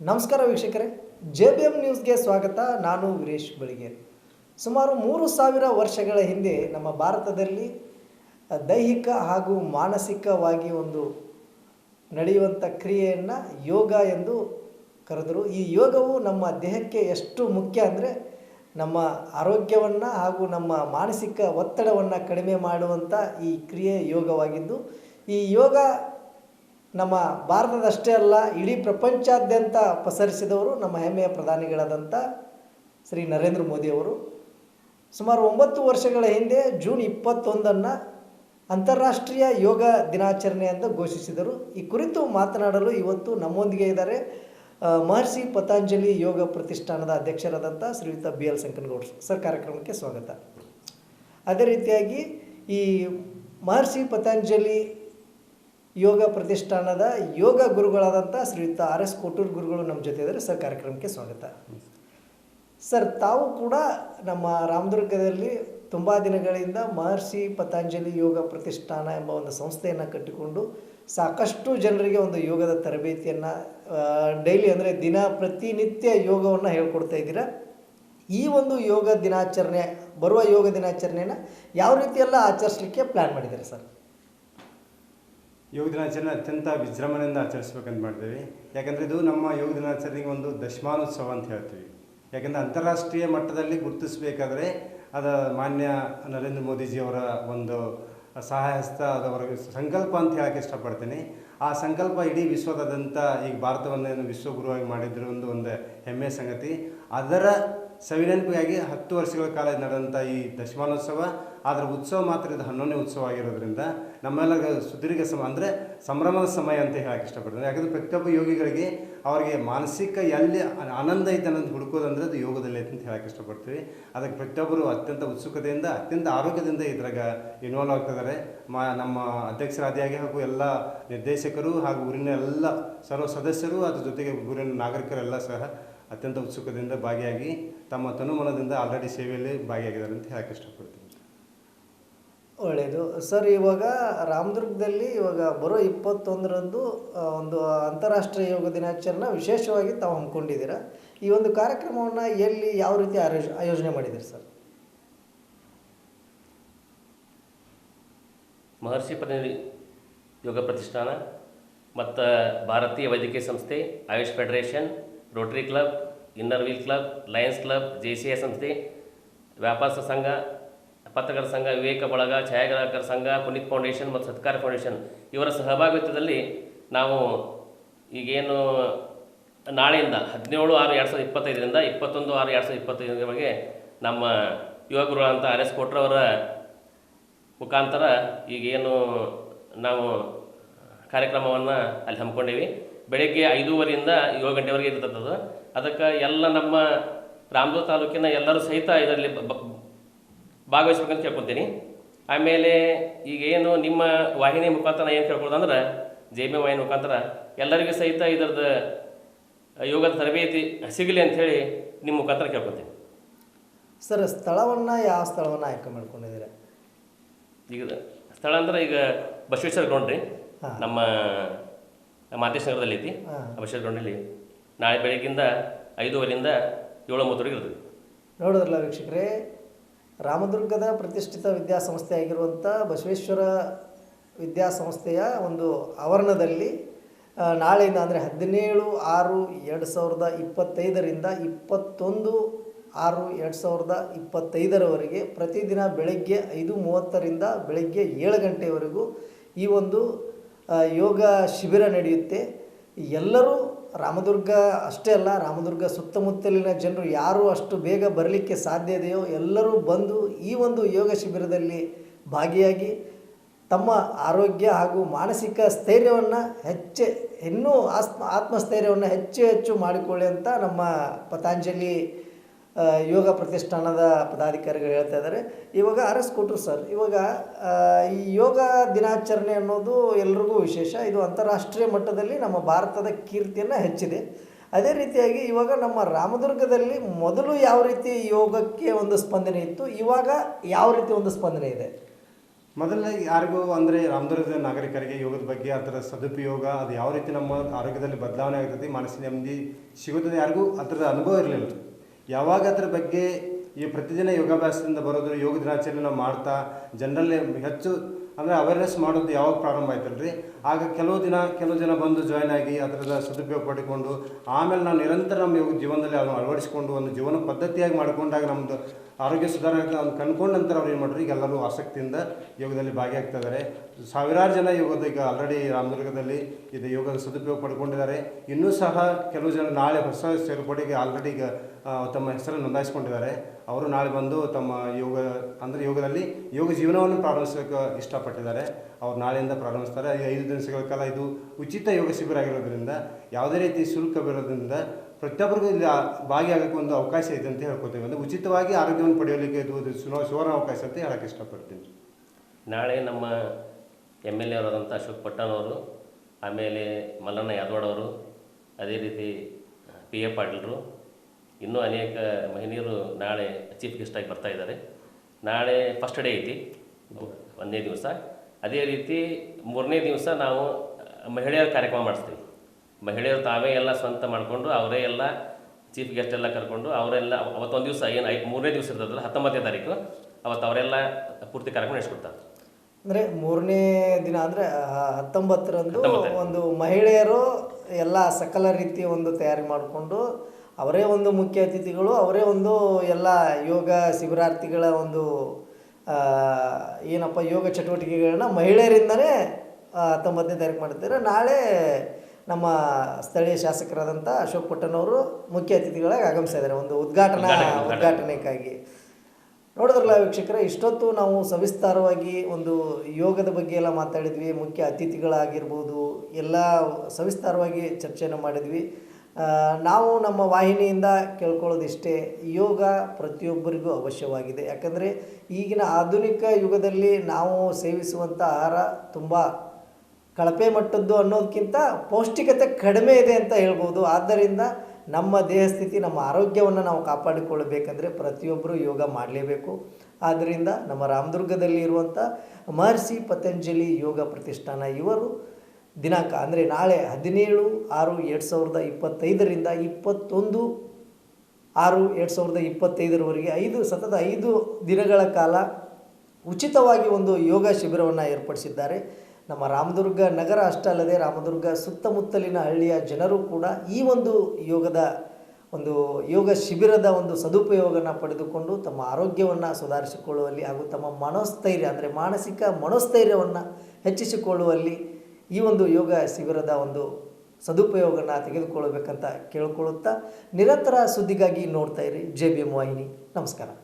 ನಮಸ್ಕಾರ ವೀಕ್ಷಕರೇ, J B M ನ್ಯೂಸ್ಗೆ ಸ್ವಾಗತ. ನಾನು ವೀರೇಶ್ ಬಳಿಗೇರಿ ಸುಮಾರು ಮೂರು ಸಾವಿರ ವರ್ಷಗಳ ಹಿಂದೆ ನಮ್ಮ ಭಾರತದಲ್ಲಿ ದೈಹಿಕ ಹಾಗೂ ಮಾನಸಿಕವಾಗಿ ಒಂದು ನಡೆಯುವಂಥ ಕ್ರಿಯೆಯನ್ನು ಯೋಗ ಎಂದು ಕರೆದರು. ಈ ಯೋಗವು ನಮ್ಮ ದೇಹಕ್ಕೆ ಎಷ್ಟು ಮುಖ್ಯ ಅಂದರೆ ನಮ್ಮ ಆರೋಗ್ಯವನ್ನು ಹಾಗೂ ನಮ್ಮ ಮಾನಸಿಕ ಒತ್ತಡವನ್ನು ಕಡಿಮೆ ಮಾಡುವಂಥ ಈ ಕ್ರಿಯೆ ಯೋಗವಾಗಿದ್ದು, ಈ ಯೋಗ ನಮ್ಮ ಭಾರತದಷ್ಟೇ ಅಲ್ಲ, ಇಡೀ ಪ್ರಪಂಚಾದ್ಯಂತ ಪಸರಿಸಿದವರು ನಮ್ಮ ಹೆಮ್ಮೆಯ ಪ್ರಧಾನಿಗಳಾದಂಥ ಶ್ರೀ ನರೇಂದ್ರ ಮೋದಿಯವರು ಸುಮಾರು ಒಂಬತ್ತು ವರ್ಷಗಳ ಹಿಂದೆ ಜೂನ್ ಇಪ್ಪತ್ತೊಂದನ್ನು ಅಂತಾರಾಷ್ಟ್ರೀಯ ಯೋಗ ದಿನಾಚರಣೆ ಎಂದು ಘೋಷಿಸಿದರು. ಈ ಕುರಿತು ಮಾತನಾಡಲು ಇವತ್ತು ನಮ್ಮೊಂದಿಗೆ ಇದ್ದಾರೆ ಮಹರ್ಷಿ ಪತಂಜಲಿ ಯೋಗ ಪ್ರತಿಷ್ಠಾನದ ಅಧ್ಯಕ್ಷರಾದಂಥ ಶ್ರೀಯುತ ಬಿ ಎಲ್ ಸಂಕನಗೌಡ ಸರ್, ಕಾರ್ಯಕ್ರಮಕ್ಕೆ ಸ್ವಾಗತ. ಅದೇ ರೀತಿಯಾಗಿ ಈ ಮಹರ್ಷಿ ಪತಂಜಲಿ ಯೋಗ ಪ್ರತಿಷ್ಠಾನದ ಯೋಗ ಗುರುಗಳಾದಂಥ ಶ್ರೀಯುತ ಆರ್ ಎಸ್ ಕೋಟೂರ್ ಗುರುಗಳು ನಮ್ಮ ಜೊತೆ ಇದ್ದಾರೆ. ಸರ್, ಕಾರ್ಯಕ್ರಮಕ್ಕೆ ಸ್ವಾಗತ. ಸರ್, ತಾವು ಕೂಡ ನಮ್ಮ ರಾಮದುರ್ಗದಲ್ಲಿ ತುಂಬ ದಿನಗಳಿಂದ ಮಹರ್ಷಿ ಪತಂಜಲಿ ಯೋಗ ಪ್ರತಿಷ್ಠಾನ ಎಂಬ ಒಂದು ಸಂಸ್ಥೆಯನ್ನು ಕಟ್ಟಿಕೊಂಡು ಸಾಕಷ್ಟು ಜನರಿಗೆ ಒಂದು ಯೋಗದ ತರಬೇತಿಯನ್ನು ಡೈಲಿ ಅಂದರೆ ದಿನ ಪ್ರತಿನಿತ್ಯ ಯೋಗವನ್ನು ಹೇಳ್ಕೊಡ್ತಾ ಇದ್ದೀರಾ? ಈ ಒಂದು ಯೋಗ ದಿನಾಚರಣೆ, ಬರುವ ಯೋಗ ದಿನಾಚರಣೆನ ಯಾವ ರೀತಿಯೆಲ್ಲ ಆಚರಿಸಲಿಕ್ಕೆ ಪ್ಲ್ಯಾನ್ ಮಾಡಿದ್ದಾರೆ ಸರ್? ಯೋಗ ದಿನಾಚರಣೆ ಅತ್ಯಂತ ವಿಜೃಂಭಣೆಯಿಂದ ಆಚರಿಸ್ಬೇಕಂತ ಮಾಡ್ತೀವಿ. ಯಾಕಂದರೆ ಇದು ನಮ್ಮ ಯೋಗ ದಿನಾಚರಣೆಗೆ ಒಂದು ದಶಮಾನೋತ್ಸವ ಅಂತ ಹೇಳ್ತೀವಿ. ಯಾಕಂದರೆ ಅಂತಾರಾಷ್ಟ್ರೀಯ ಮಟ್ಟದಲ್ಲಿ ಗುರುತಿಸಬೇಕಾದ್ರೆ ಅದು ಮಾನ್ಯ ನರೇಂದ್ರ ಮೋದಿಜಿಯವರ ಒಂದು ಸಹಾಯ ಹಸ್ತ ಅದು ಸಂಕಲ್ಪ ಅಂತ ಹೇಳಕ್ಕೆ ಇಷ್ಟಪಡ್ತೀನಿ. ಆ ಸಂಕಲ್ಪ ಇಡೀ ವಿಶ್ವದಾದ್ಯಂತ ಈಗ ಭಾರತವನ್ನು ವಿಶ್ವಗುರುವಾಗಿ ಮಾಡಿದ್ರು ಒಂದು ಒಂದು ಹೆಮ್ಮೆಯ ಸಂಗತಿ. ಅದರ ಸವಿನೆನಪಿಗಾಗಿ ಹತ್ತು ವರ್ಷಗಳ ಕಾಲ ನಡೆದಂಥ ಈ ದಶಮಾನೋತ್ಸವ. ಅದರ ಉತ್ಸವ ಮಾತ್ರ ಇದು ಹನ್ನೊಂದನೇ ಉತ್ಸವ ಆಗಿರೋದ್ರಿಂದ ನಮ್ಮೆಲ್ಲ ಸುದೀರ್ಘ ಸಮ, ಅಂದರೆ ಸಂಭ್ರಮದ ಸಮಯ ಅಂತ ಹೇಳಕ್ಕೆ ಇಷ್ಟಪಡ್ತೀನಿ. ಯಾಕಂದರೆ ಪ್ರತಿಯೊಬ್ಬ ಯೋಗಿಗಳಿಗೆ ಅವರಿಗೆ ಮಾನಸಿಕ ಎಲ್ಲಿ ಆನಂದ ಐತೆ ಅನ್ನೋದು ಹುಡುಕೋದಂದ್ರೆ ಅದು ಯೋಗದಲ್ಲಿ ಐತೆ ಅಂತ ಹೇಳಕ್ಕೆ ಇಷ್ಟಪಡ್ತೀವಿ. ಅದಕ್ಕೆ ಪ್ರತಿಯೊಬ್ಬರು ಅತ್ಯಂತ ಉತ್ಸುಕತೆಯಿಂದ, ಅತ್ಯಂತ ಆರೋಗ್ಯದಿಂದ ಇದ್ರಾಗ ಇನ್ವಾಲ್ವ್ ಆಗ್ತಿದ್ದಾರೆ. ಮಾ, ನಮ್ಮ ಅಧ್ಯಕ್ಷರಾದಿಯಾಗಿ ಹಾಗೂ ಎಲ್ಲ ನಿರ್ದೇಶಕರು ಹಾಗೂ ಊರಿನ ಎಲ್ಲ ಸರ್ವ ಸದಸ್ಯರು, ಅದ್ರ ಜೊತೆಗೆ ಊರಿನ ನಾಗರಿಕರೆಲ್ಲ ಸಹ ಅತ್ಯಂತ ಉತ್ಸುಕದಿಂದ ಭಾಗಿಯಾಗಿ ತಮ್ಮ ತನುಮನದಿಂದ ಆಲ್ರೆಡಿ ಸೇವೆಯಲ್ಲಿ ಭಾಗಿಯಾಗಿದ್ದಾರೆ ಅಂತ ಹೇಳಕ್ಕೆ ಇಷ್ಟಪಡ್ತೀನಿ. ಒಳ್ಳೆಯದು ಸರ್, ಇವಾಗ ರಾಮದುರ್ಗದಲ್ಲಿ ಇವಾಗ ಬರೋ ಇಪ್ಪತ್ತೊಂದರಂದು ಒಂದು ಅಂತಾರಾಷ್ಟ್ರೀಯ ಯೋಗ ದಿನಾಚರಣೆ ವಿಶೇಷವಾಗಿ ತಾವು ಹಮ್ಮಿಕೊಂಡಿದ್ದೀರಾ? ಈ ಒಂದು ಕಾರ್ಯಕ್ರಮವನ್ನು ಎಲ್ಲಿ, ಯಾವ ರೀತಿ ಆಯೋಜ, ಆಯೋಜನೆ ಮಾಡಿದ್ದೀರಿ ಸರ್? ಮಹರ್ಷಿ ಪತಂಜಲಿ ಯೋಗ ಪ್ರತಿಷ್ಠಾನ, ಮತ್ತು ಭಾರತೀಯ ವೈದ್ಯಕೀಯ ಸಂಸ್ಥೆ, Ayush federation, Rotary club, Inner Wheel club, Lions club, J C A ಸಂಸ್ಥೆ, ವ್ಯಾಪಾರ ಸಂಘ ಪತ್ರಕರ್ತರ ಸಂಘ, ವಿವೇಕ ಬಳಗ, ಛಾಯಾಗ್ರಾಹಕರ ಸಂಘ, ಪುನೀತ್ ಫೌಂಡೇಶನ್ ಮತ್ತು ಸತ್ಕಾರ ಫೌಂಡೇಶನ್ ಇವರ ಸಹಭಾಗಿತ್ವದಲ್ಲಿ ನಾವು ಈಗೇನು ನಾಳೆಯಿಂದ ಹದಿನೇಳು ಆರು ಎರಡು ಸಾವಿರದ ಇಪ್ಪತ್ತೈದರಿಂದ ಇಪ್ಪತ್ತೊಂದು ಆರು ಎರಡು ಸಾವಿರದ ಇಪ್ಪತ್ತೈದರವರೆಗೆ ನಮ್ಮ ಯುವ ಗುರುಗಳಂತ ಆರ್ ಎಸ್ ಕೊಟ್ರವರ ಮುಖಾಂತರ ಈಗೇನು ನಾವು ಕಾರ್ಯಕ್ರಮವನ್ನು ಅಲ್ಲಿ ಹಮ್ಮಿಕೊಂಡೇವಿ. ಬೆಳಗ್ಗೆ ಐದೂವರೆಯಿಂದ ಏಳು ಗಂಟೆವರೆಗೆ ಇರ್ತದೆ ಅದಕ್ಕೆ ಎಲ್ಲ ನಮ್ಮ ರಾಮದೂರ್ ತಾಲೂಕಿನ ಎಲ್ಲರೂ ಸಹಿತ ಇದರಲ್ಲಿ ಭಾಗವಹಿಸ್ಬೇಕಂತ ಕೇಳ್ಕೊತೀನಿ. ಆಮೇಲೆ ಈಗ ಏನು ನಿಮ್ಮ ವಾಹಿನಿ ಮುಖಾಂತರ ಏನು ಕೇಳ್ಕೊಳ್ಳೋದಂದ್ರೆ ಜೆ ಬಿ ವಾಹಿನಿ ಮುಖಾಂತರ ಎಲ್ಲರಿಗೂ ಸಹಿತ ಇದರದ್ದು ಯೋಗದ ತರಬೇತಿ ಸಿಗಲಿ ಅಂಥೇಳಿ ನಿಮ್ಮ ಮುಖಾಂತರ ಕೇಳ್ಕೊತೀನಿ. ಸರ್ ಸ್ಥಳವನ್ನು ಯಾವ ಸ್ಥಳವನ್ನು ಆಯ್ಕೆ ಮಾಡ್ಕೊಂಡಿದ್ದೀರಾ? ಈಗ ಸ್ಥಳ ಅಂದ್ರೆ ಈಗ ಬಸವೇಶ್ವರ ಗ್ರೌಂಡ್ ರೀ. ನಮ್ಮ ಮಾತೇಶ್ ನಗರದಲ್ಲಿ ಐತಿ. ಬಸವೇಶ್ವರ ಗ್ರೌಂಡಲ್ಲಿ ನಾಳೆ ಬೆಳಗ್ಗಿಂದ ಐದೂವರೆಯಿಂದ ಏಳು ಮೂವತ್ತರಿಗೆ ಇರ್ತದೆ ನೋಡಿದ್ರಲ್ಲ ವೀಕ್ಷಕರೇ ರಾಮದುರ್ಗದ ಪ್ರತಿಷ್ಠಿತ ವಿದ್ಯಾಸಂಸ್ಥೆಯಾಗಿರುವಂಥ ಬಸವೇಶ್ವರ ವಿದ್ಯಾಸಂಸ್ಥೆಯ ಒಂದು ಆವರಣದಲ್ಲಿ ನಾಳೆಯಿಂದ ಅಂದರೆ ಹದಿನೇಳು ಆರು ಎರಡು ಸಾವಿರದ ಇಪ್ಪತ್ತೈದರಿಂದ ಇಪ್ಪತ್ತೊಂದು ಆರು ಎರಡು ಸಾವಿರದ ಇಪ್ಪತ್ತೈದರವರೆಗೆ ಪ್ರತಿದಿನ ಬೆಳಗ್ಗೆ ಐದು ಮೂವತ್ತರಿಂದ ಬೆಳಗ್ಗೆ ಏಳು ಗಂಟೆವರೆಗೂ ಈ ಒಂದು ಯೋಗ ಶಿಬಿರ ನಡೆಯುತ್ತೆ. ಎಲ್ಲರೂ ರಾಮದುರ್ಗ ಅಷ್ಟೇ ಅಲ್ಲ, ರಾಮದುರ್ಗ ಸುತ್ತಮುತ್ತಲಿನ ಜನರು ಯಾರು ಅಷ್ಟು ಬೇಗ ಬರಲಿಕ್ಕೆ ಸಾಧ್ಯ ಇದೆಯೋ ಎಲ್ಲರೂ ಬಂದು ಈ ಒಂದು ಯೋಗ ಶಿಬಿರದಲ್ಲಿ ಭಾಗಿಯಾಗಿ ತಮ್ಮ ಆರೋಗ್ಯ ಹಾಗೂ ಮಾನಸಿಕ ಸ್ಥೈರ್ಯವನ್ನು ಹೆಚ್ಚು, ಇನ್ನೂ ಆತ್ಮ, ಆತ್ಮಸ್ಥೈರ್ಯವನ್ನು ಹೆಚ್ಚು ಹೆಚ್ಚು ಮಾಡಿಕೊಳ್ಳಿ ಅಂತ ನಮ್ಮ ಪತಾಂಜಲಿ ಯೋಗ ಪ್ರತಿಷ್ಠಾನದ ಪದಾಧಿಕಾರಿಗಳು ಹೇಳ್ತಾ ಇದ್ದಾರೆ. ಇವಾಗ ಕೊಟ್ಟರು ಸರ್, ಇವಾಗ ಈ ಯೋಗ ದಿನಾಚರಣೆ ಅನ್ನೋದು ಎಲ್ರಿಗೂ ವಿಶೇಷ. ಇದು ಅಂತಾರಾಷ್ಟ್ರೀಯ ಮಟ್ಟದಲ್ಲಿ ನಮ್ಮ ಭಾರತದ ಕೀರ್ತಿಯನ್ನು ಹೆಚ್ಚಿದೆ. ಅದೇ ರೀತಿಯಾಗಿ ಇವಾಗ ನಮ್ಮ ರಾಮದುರ್ಗದಲ್ಲಿ ಮೊದಲು ಯಾವ ರೀತಿ ಯೋಗಕ್ಕೆ ಒಂದು ಸ್ಪಂದನೆ ಇತ್ತು, ಇವಾಗ ಯಾವ ರೀತಿ ಒಂದು ಸ್ಪಂದನೆ ಇದೆ? ಮೊದಲನೇ ಯಾರಿಗೂ ಅಂದರೆ ರಾಮದುರ್ಗದ ನಾಗರಿಕರಿಗೆ ಯೋಗದ ಬಗ್ಗೆ ಅದರ ಸದುಪಯೋಗ, ಅದು ಯಾವ ರೀತಿ ನಮ್ಮ ಆರೋಗ್ಯದಲ್ಲಿ ಬದಲಾವಣೆ ಆಗ್ತದೆ ಮನಸ್ಸಿನ ನೆಮ್ಮದಿ ಸಿಗುತ್ತದೆ, ಯಾರಿಗೂ ಅದರ ಅನುಭವ ಇರಲಿಲ್ಲ. ಯಾವಾಗ ಅದ್ರ ಬಗ್ಗೆ ಈ ಪ್ರತಿದಿನ ಯೋಗಾಭ್ಯಾಸದಿಂದ ಬರೋದು, ಯೋಗ ದಿನಾಚರಣೆ ನಾವು ಮಾಡ್ತಾ, ಜನರಲ್ಲಿ ಹೆಚ್ಚು ಅಂದರೆ ಅವೇರ್ನೆಸ್ ಮಾಡೋದು ಯಾವಾಗ ಪ್ರಾರಂಭ ಆಯ್ತಲ್ರಿ? ಆಗ ಕೆಲವು ದಿನ, ಕೆಲವು ಜನ ಬಂದು ಜಾಯ್ನ್ ಆಗಿ ಅದರದ ಸದುಪಯೋಗ ಪಡ್ಕೊಂಡು, ಆಮೇಲೆ ನಾವು ನಿರಂತರ ನಮ್ಮ ಯೋಗ ಜೀವನದಲ್ಲಿ ಅದನ್ನು ಅಳವಡಿಸಿಕೊಂಡು ಒಂದು ಜೀವನ ಪದ್ಧತಿಯಾಗಿ ಮಾಡ್ಕೊಂಡಾಗ ನಮ್ಮದು ಆರೋಗ್ಯ ಸುಧಾರಣೆ ಅಂತ ಕಂಡ್ಕೊಂಡ ನಂತರ ಅವ್ರು ಏನು ಮಾಡ್ರಿ? ಈಗ ಎಲ್ಲರೂ ಆಸಕ್ತಿಯಿಂದ ಯೋಗದಲ್ಲಿ ಭಾಗಿಯಾಗ್ತಾ ಇದ್ದಾರೆ ಸಾವಿರಾರು ಜನ ಯೋಗದ ಈಗ ಆಲ್ರೆಡಿ ರಾಮದುರ್ಗದಲ್ಲಿ ಇದು ಯೋಗದ ಸದುಪಯೋಗ ಪಡ್ಕೊಂಡಿದ್ದಾರೆ. ಇನ್ನೂ ಸಹ ಕೆಲವು ಜನ ನಾಳೆ ಹೊಸ ಸೇರ್ಪಡೆಗೆ ಆಲ್ರೆಡಿ ಈಗ ತಮ್ಮ ಹೆಸರನ್ನು ನೋಂದಾಯಿಸ್ಕೊಂಡಿದ್ದಾರೆ. ಅವರು ನಾಳೆ ಬಂದು ತಮ್ಮ ಯೋಗ, ಅಂದರೆ ಯೋಗದಲ್ಲಿ ಯೋಗ ಜೀವನವನ್ನು ಪ್ರಾರಂಭಿಸೋಕೆ ಇಷ್ಟಪಟ್ಟಿದ್ದಾರೆ. ಅವ್ರು ನಾಳೆಯಿಂದ ಪ್ರಾರಂಭಿಸ್ತಾರೆ. ಈ ಐದು ದಿವಸಗಳ ಕಾಲ ಇದು ಉಚಿತ ಯೋಗ ಶಿಬಿರ ಆಗಿರೋದ್ರಿಂದ, ಯಾವುದೇ ರೀತಿ ಶುಲ್ಕ ಬರೋದ್ರಿಂದ ಪ್ರತಿಯೊಬ್ಬರಿಗೂ ಇಲ್ಲಿ ಭಾಗಿಯಾಗಕ್ಕೆ ಒಂದು ಅವಕಾಶ ಇದೆ ಅಂತ ಹೇಳ್ಕೊತೀವಿ. ಅಂದರೆ ಉಚಿತವಾಗಿ ಆರೋಗ್ಯವನ್ನು ಪಡೆಯಲಿಕ್ಕೆ ಇದು ಸುವರ್ಣ ಅವಕಾಶ ಅಂತ ಹೇಳಕ್ಕೆ ಇಷ್ಟಪಡ್ತೀನಿ. ನಾಳೆ ನಮ್ಮ ಎಂ ಎಲ್ ಎ ಅವರಾದಂಥ ಅಶೋಕ್ ಪಟ್ಟಣವರು ಆಮೇಲೆ ಮಲ್ಲಣ್ಣ ಯಾದವಾಡವರು ಅದೇ ರೀತಿ ಪಿ ಎ ಪಾಟೀಲ್ರು ಇನ್ನೂ ಅನೇಕ ಮಹಿಳೆಯರು ನಾಳೆ ಚೀಫ್ ಆಗಿ ಬರ್ತಾ ಇದ್ದಾರೆ. ನಾಳೆ ಫಸ್ಟ್ ಡೇ ಐತಿ ಒಂದನೇ ದಿವಸ. ಅದೇ ರೀತಿ ಮೂರನೇ ದಿವಸ ನಾವು ಮಹಿಳೆಯರ ಕಾರ್ಯಕ್ರಮ ಮಾಡಿಸ್ತೀವಿ. ಮಹಿಳೆಯರು ತಾವೇ ಎಲ್ಲ ಸ್ವಂತ ಮಾಡಿಕೊಂಡು ಅವರೇ ಎಲ್ಲ ಚೀಫ್ ಗೆಸ್ಟ್ ಎಲ್ಲ ಕರ್ಕೊಂಡು ಅವರೆಲ್ಲ ಅವತ್ತೊಂದು ದಿವಸ ಏನು ಐ ಮೂರನೇ ದಿವಸ ಇರ್ತದಲ್ಲ ಹತ್ತೊಂಬತ್ತನೇ ತಾರೀಕು ಅವತ್ತು ಅವರೆಲ್ಲ ಪೂರ್ತಿ ಕಾರ್ಯಕ್ರಮ ನಡೆಸ್ಕೊಡ್ತಾರೆ. ಅಂದರೆ ಮೂರನೇ ದಿನ ಅಂದ್ರೆ ಹತ್ತೊಂಬತ್ತರಂದು ಒಂದು ಮಹಿಳೆಯರು ಎಲ್ಲ ಸಕಲ ರೀತಿಯ ಒಂದು ತಯಾರಿ ಮಾಡಿಕೊಂಡು ಅವರೇ ಒಂದು ಮುಖ್ಯ ಅತಿಥಿಗಳು ಅವರೇ ಒಂದು ಎಲ್ಲ ಯೋಗ ಶಿಬಿರಾರ್ಥಿಗಳ ಒಂದು ಏನಪ್ಪ ಯೋಗ ಚಟುವಟಿಕೆಗಳನ್ನ ಮಹಿಳೆಯರಿಂದನೇ ಹತ್ತೊಂಬತ್ತನೇ ತಾರೀಕು ಮಾಡ್ತಾರೆ ನಾಳೆ ನಮ್ಮ ಸ್ಥಳೀಯ ಶಾಸಕರಾದಂಥ ಅಶೋಕ್ ಪಟ್ಟಣವರು ಮುಖ್ಯ ಅತಿಥಿಗಳಾಗಿ ಆಗಮಿಸಿದ್ದಾರೆ ಒಂದು ಉದ್ಘಾಟನಾ ಉದ್ಘಾಟನೆ, ಉದ್ಘಾಟನೆ. ಉದ್ಘಾಟನೆಗಾಗಿ. ನೋಡಿದ್ರಲ್ಲ ವೀಕ್ಷಕರೇ ಇಷ್ಟೊತ್ತು ನಾವು ಸವಿಸ್ತಾರವಾಗಿ ಒಂದು ಯೋಗದ ಬಗ್ಗೆ ಎಲ್ಲ ಮಾತಾಡಿದ್ವಿ. ಮುಖ್ಯ ಅತಿಥಿಗಳಾಗಿರ್ಬೋದು ಎಲ್ಲ ಸವಿಸ್ತಾರವಾಗಿ ಚರ್ಚೆಯನ್ನು ಮಾಡಿದ್ವಿ. ನಾವು ನಮ್ಮ ವಾಹಿನಿಯಿಂದ ಕೇಳ್ಕೊಳ್ಳೋದಿಷ್ಟೇ ಯೋಗ ಪ್ರತಿಯೊಬ್ಬರಿಗೂ ಅವಶ್ಯವಾಗಿದೆ. ಯಾಕಂದರೆ ಈಗಿನ ಆಧುನಿಕ ಯುಗದಲ್ಲಿ ನಾವು ಸೇವಿಸುವಂಥ ಆಹಾರ ತುಂಬ ಕಳಪೆ ಮಟ್ಟದ್ದು ಅನ್ನೋದಕ್ಕಿಂತ ಪೌಷ್ಟಿಕತೆ ಕಡಿಮೆ ಇದೆ ಅಂತ ಹೇಳ್ಬೋದು. ಆದ್ದರಿಂದ ನಮ್ಮ ದೇಹ ಸ್ಥಿತಿ, ನಮ್ಮ ಆರೋಗ್ಯವನ್ನು ನಾವು ಕಾಪಾಡಿಕೊಳ್ಳಬೇಕಂದ್ರೆ ಪ್ರತಿಯೊಬ್ಬರೂ ಯೋಗ ಮಾಡಲೇಬೇಕು. ಆದ್ದರಿಂದ ನಮ್ಮ ರಾಮದುರ್ಗದಲ್ಲಿ ಇರುವಂಥ ಮಹರ್ಷಿ ಪತಂಜಲಿ ಯೋಗ ಪ್ರತಿಷ್ಠಾನ ಇವರು ದಿನಾಂಕ ಅಂದರೆ ನಾಳೆ ಹದಿನೇಳು ಆರು ಎರಡು ಸಾವಿರದ ಇಪ್ಪತ್ತೈದರಿಂದ ಇಪ್ಪತ್ತೊಂದು ಆರು ಎರಡು ಸಾವಿರದ ಇಪ್ಪತ್ತೈದರವರೆಗೆ ಐದು ಸತತ ಐದು ದಿನಗಳ ಕಾಲ ಉಚಿತವಾಗಿ ಒಂದು ಯೋಗ ಶಿಬಿರವನ್ನು ಏರ್ಪಡಿಸಿದ್ದಾರೆ. ನಮ್ಮ ರಾಮದುರ್ಗ ನಗರ ಅಷ್ಟೇ ಅಲ್ಲದೆ ರಾಮದುರ್ಗ ಸುತ್ತಮುತ್ತಲಿನ ಹಳ್ಳಿಯ ಜನರು ಕೂಡ ಈ ಒಂದು ಯೋಗದ ಒಂದು ಯೋಗ ಶಿಬಿರದ ಒಂದು ಸದುಪಯೋಗನ ಪಡೆದುಕೊಂಡು ತಮ್ಮ ಆರೋಗ್ಯವನ್ನು ಸುಧಾರಿಸಿಕೊಳ್ಳುವಲ್ಲಿ ಹಾಗೂ ತಮ್ಮ ಮನೋಸ್ಥೈರ್ಯ ಅಂದರೆ ಮಾನಸಿಕ ಮನೋಸ್ಥೈರ್ಯವನ್ನು ಹೆಚ್ಚಿಸಿಕೊಳ್ಳುವಲ್ಲಿ ಈ ಒಂದು ಯೋಗ ಶಿಬಿರದ ಒಂದು ಸದುಪಯೋಗನ ತೆಗೆದುಕೊಳ್ಳಬೇಕಂತ ಕೇಳ್ಕೊಳ್ಳುತ್ತಾ ನಿರಂತರ ಸುದ್ದಿಗಾಗಿ ನೋಡ್ತಾ ಇರಿ ಜೆ ಬಿ ಎಂ ವಾಹಿನಿ. ನಮಸ್ಕಾರ.